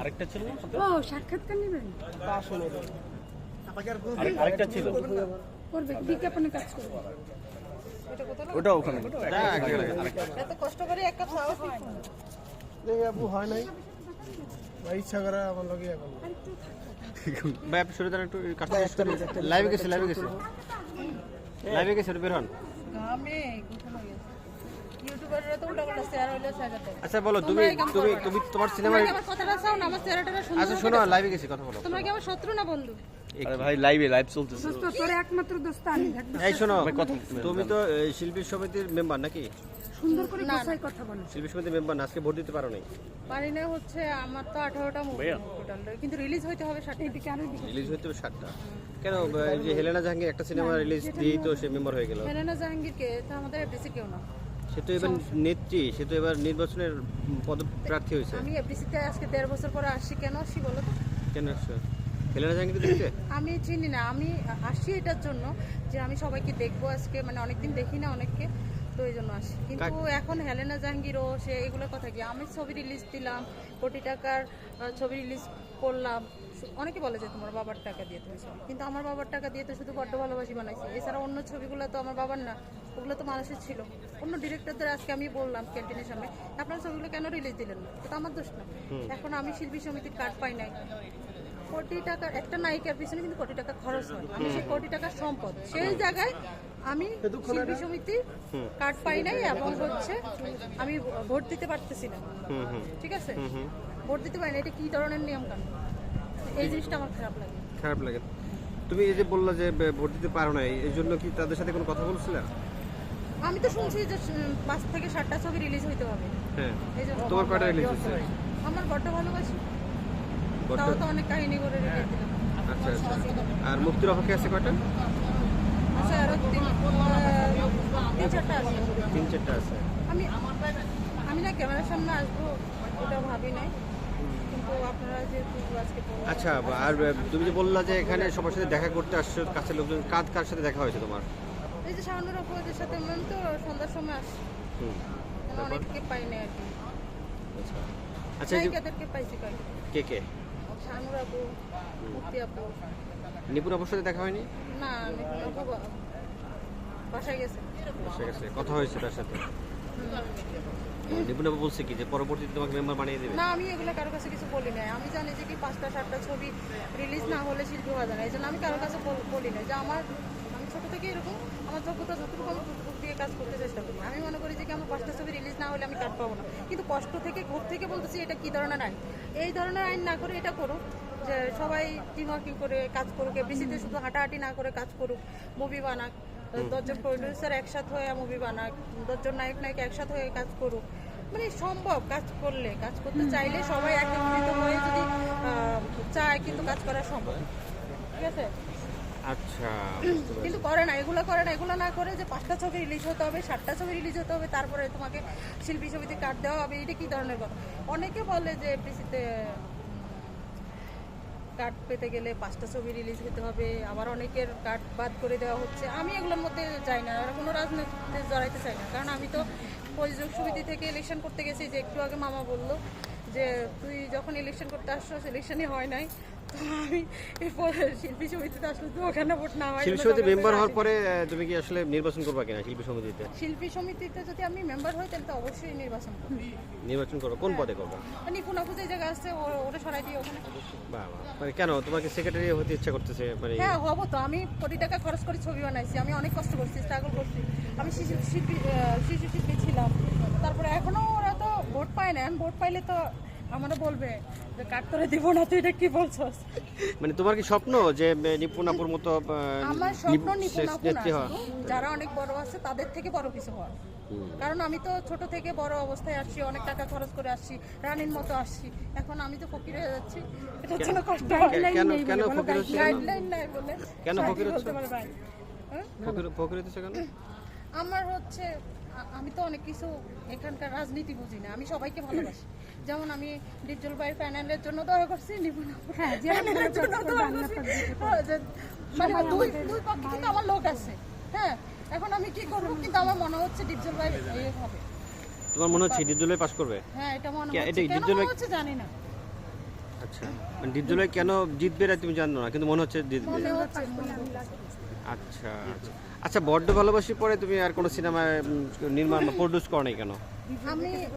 আরেকটা ছিল না? ও সাক্ষাৎকার নেবেন? পাঁচশো আরেকটা ছিল। করবে বিজ্ঞাপনে কাজ করবে। ওটা ওখানে। এক জায়গায় লাগে, এত কষ্ট করে এক কাপ খাওয়া দেখি আপু হয় নাই? ভাই ইচ্ছা করে আমার লগে এখন। ভাই আপনি সরে একটু লাইভে গেছে লাইভে গেছে। লাইভে গেছে বের হন। ঘামে গুছানো গেছে। ইউটিউবাররা তো উল্টা শেয়ার হইলে সাজাতে আচ্ছা বলো তুমি তুমি তুমি তোমার সিনেমার আমার কথাটা চাও আমার চেহারাটা সুন্দর আচ্ছা শোনো লাইভে গেছি কথা বলো। তোমরা কি আমার শত্রু না বন্ধু? আরে ভাই লাইভে লাইভ চলতেছে। দোস্ত তোর একমাত্র দোস্ত আমি এই শোনো তুমি তো শিল্পী সমিতির মেম্বার নাকি? সুন্দর করে গোছাই কথা বলো। শিল্পী সমিতির মেম্বার আজকে ভোট দিতে পারো নাই। পারি না হচ্ছে আমার তো আঠারোটা মুভি টোটাল কিন্তু রিলিজ হইতে হবে রিলিজ হবে সাতটা। কেন যে হেলেনা জাহাঙ্গীর একটা সিনেমা রিলিজ দিয়েই তো সে মেম্বার হয়ে গেল। হেলেনা জাহাঙ্গীরকে তা আমাদের এফডিসি কেউ না। সে তো এবার নেত্রী সে তো এবার নির্বাচনের পদপ্রার্থী হয়েছে। আমি এফডিসিতে আজকে দেড় বছর পরে আসছি কেন আসছি বলো তো? কেন আসছো? হেলেনা জাহাঙ্গীর দেখতে? আমি চিনি না আমি আসছি এটার জন্য যে আমি সবাইকে দেখব আজকে মানে অনেকদিন দেখি না অনেককে। তো এই জন্য আসি কিন্তু এখন হেলেনা জাহাঙ্গীরও সে এগুলোর কথা কি? আমি ছবি রিলিজ দিলাম কোটি টাকার ছবি রিলিজ করলাম। অনেকে বলে যে তোমার বাবার টাকা দিয়ে তুমি ছবি কিন্তু আমার বাবার টাকা দিয়ে তো শুধু বড্ড ভালোবাসি বানাইছি। এছাড়া অন্য ছবিগুলো তো আমার বাবার না ওগুলো তো মানুষের ছিল। অন্য ডিরেক্টরদের আজকে আমি বললাম ক্যান্টিনের সামনে আপনার ছবিগুলো কেন রিলিজ দিলেন না? তো আমার দোষ না। এখন আমি শিল্পী সমিতির কার্ড পাই নাই। কোটি টাকার একটা নায়িকার পিছনে কিন্তু কোটি টাকা খরচ হয়। আমি সেই কোটি টাকার সম্পদ। সেই জায়গায় আমি শিল্পী সমিতি কার্ড পাই নাই এবং হচ্ছে আমি ভোট দিতে পারতেছি না। ঠিক আছে? ভোট দিতে পারি না এটা কি ধরনের নিয়ম কানুন এই জিনিসটা আমার খারাপ লাগে। খারাপ লাগে। তুমি এই যে বললা যে ভোট দিতে পারো না এই জন্য কি তাদের সাথে কোনো কথা বলছিলে? আমি তো শুনছি যে পাঁচ থেকে সাতটা ছবি রিলিজ হইতে হবে। হ্যাঁ। তোমার কয়টা রিলিজ হচ্ছে আমার বড্ড ভালোবাসি। তাও তো অনেক কাহিনী করে রিলিজ দিলাম। আচ্ছা আচ্ছা। আর মুক্তির অপেক্ষা আছে কয়টা? তিন আহ, তিন চারটা আছে। আমি আমি না ক্যামেরার সামনে আসব ওটা ভাবি নাই। কিন্তু আপনারা যেহেতু আচ্ছা আর তুমি যে বললা যে এখানে সবার সাথে দেখা করতে আসছো কাছের লোকজন কার কার সাথে দেখা হয়েছে তোমার? এই যে শাহানুর আপুদের সাথে আমি তো সন্ধ্যার সময় আসি অনেককে পাই না আর কি। আচ্ছা। এই যে পাইছি কয়েকটা। কে কে? শাহানুর আপু মুক্তি আপু। নিপুণ আপুর সাথে দেখা হয়নি? না নিপুণ আপু বা- বাসায় গেছে কথা হয়েছে তার সাথে। নিপুণ আপু বলছে কি যে পরবর্তীতে তোমাকে মেম্বার বানিয়ে দেবে? না আমি এগুলো কারোর কাছে কিছু বলি নাই। আমি জানি যে কি পাঁচটা সাতটা ছবি রিলিজ না হলে শিল্পী হওয়া যায় না। এই জন্য আমি কারোর কাছে বলি না যে আমার আমি ছোট থেকে এরকম আমার যোগ্যতা যতটুকু আমি ততটুকু দিয়ে কাজ করতে চেষ্টা করি। আমি মনে করি যে কি আমার পাঁচটা ছবি রিলিজ না হলে আমি কাজ পাবো না। কিন্তু কষ্ট থেকে ঘুর থেকে বলতেছি এটা কি ধরনের আইন? এই ধরনের আইন না করে এটা করুক। যে সবাই টিম ওয়ার্কিং করে কাজ করুক এফডিসিতে শুধু হাঁটাহাঁটি না করে কাজ করুক মুভি বানাক দশজন প্রডিউসার একসাথে হয়ে মুভি বানাক দশজন নায়ক নায়িকা একসাথে হয়ে কাজ করুক। মানে সম্ভব কাজ করলে কাজ করতে চাইলে সবাই একত্রিত হয়ে যদি চায় কিন্তু কাজ করা সম্ভব। ঠিক আছে? আচ্ছা কিন্তু করে না এগুলো করে না এগুলো না করে যে পাঁচটা ছবি রিলিজ হতে হবে সাতটা ছবি রিলিজ হতে হবে তারপরে তোমাকে শিল্পী ছবিতে কার্ড দেওয়া হবে এটা কি ধরনের কথা? অনেকে বলে যে এফডিসিতে কার্ড পেতে গেলে পাঁচটা ছবি রিলিজ হতে হবে, আবার অনেকের কার্ড বাদ করে দেওয়া হচ্ছে। আমি এগুলোর মধ্যে যাই না, আর কোনো রাজনীতিতে জড়াইতে চাই না। কারণ আমি তো প্রযোজক সমিতি থেকে ইলেকশন করতে গেছি যে একটু আগে মামা বলল যে তুই যখন ইলেকশন করতে আসছো ইলেকশনই হয় নাই। আমি শিল্পী সমিতিতে আসলে তো ওখানে ভোট না হয় শিল্পী এগুলো মেম্বার হওয়ার পরে তুমি কি আসলে নির্বাচন করবা কিনা শিল্পী সমিতিতে? শিল্পী সমিতিতে যদি আমি মেম্বার হই তাহলে তো অবশ্যই নির্বাচন করব। নির্বাচন করব কোন পদে করবা? নিপুণ আপু যে জায়গা আছে ও- ওটা সরাই দিয়ে ওখানে। বাহ। মানে কেন? তোমাকে সেক্রেটারি হতে ইচ্ছা করতেছে মানে হ্যাঁ হব তো। আমি কোটি টাকা খরচ করে ছবি বানাইছি আমি অনেক কষ্ট করছি স্ট্রাগল করছি। আমি শিশু শিল্পী শিশু শিল্পী ছিলাম। তারপরে এখনও ভোট পায় না ভোট পাইলে তো আমরা বলবে যে কাট করে দিব না তুই এটা কি বলছস? মানে তোমার কি স্বপ্ন যে নিপুণ মতো আমার স্বপ্ন নিপ- নিপুণ না নেত্রী হওয়া? শুধু, যারা অনেক বড় আছে তাদের থেকে বড় কিছু হওয়া। কারণ আমি তো ছোট থেকে বড় অবস্থায় আসছি অনেক টাকা খরচ করে আসছি রানীর মতো আসছি। এখন আমি তো ফকির হয়ে যাচ্ছি। এটা জন্য কষ্ট কেন? কেন? ফকির হচ্ছে গাইডলাইন নাই বলে। কেন ফকির হচ্ছে? হ্যাঁ? ফকির ফকির হতেছে কেন? আমার হচ্ছে আমি তো অনেক কিছু এখানকার রাজনীতি বুঝি না আমি সবাইকে ভালোবাসি। যেমন আমি ডিজল ভাই প্যানেলের জন্য দয়া করছি মানে আমার লোক আছে। হ্যাঁ এখন আমি কি করব কিন্তু আমার মনে হচ্ছে ডিজল ভাই হবে। তোমার মনে হচ্ছে ডিজল ভাই পাস করবে? হ্যাঁ এটা মনে হচ্ছে। জানি না। আচ্ছা মানে ডিজল কেন জিতবে তুমি জানো না কিন্তু মনে হচ্ছে জিতবে। আচ্ছা আচ্ছা। আচ্ছা বড্ড ভালোবাসি পরে তুমি আর কোনো সিনেমা নির্মাণ বা প্রডিউস করো নাই কেন? আমি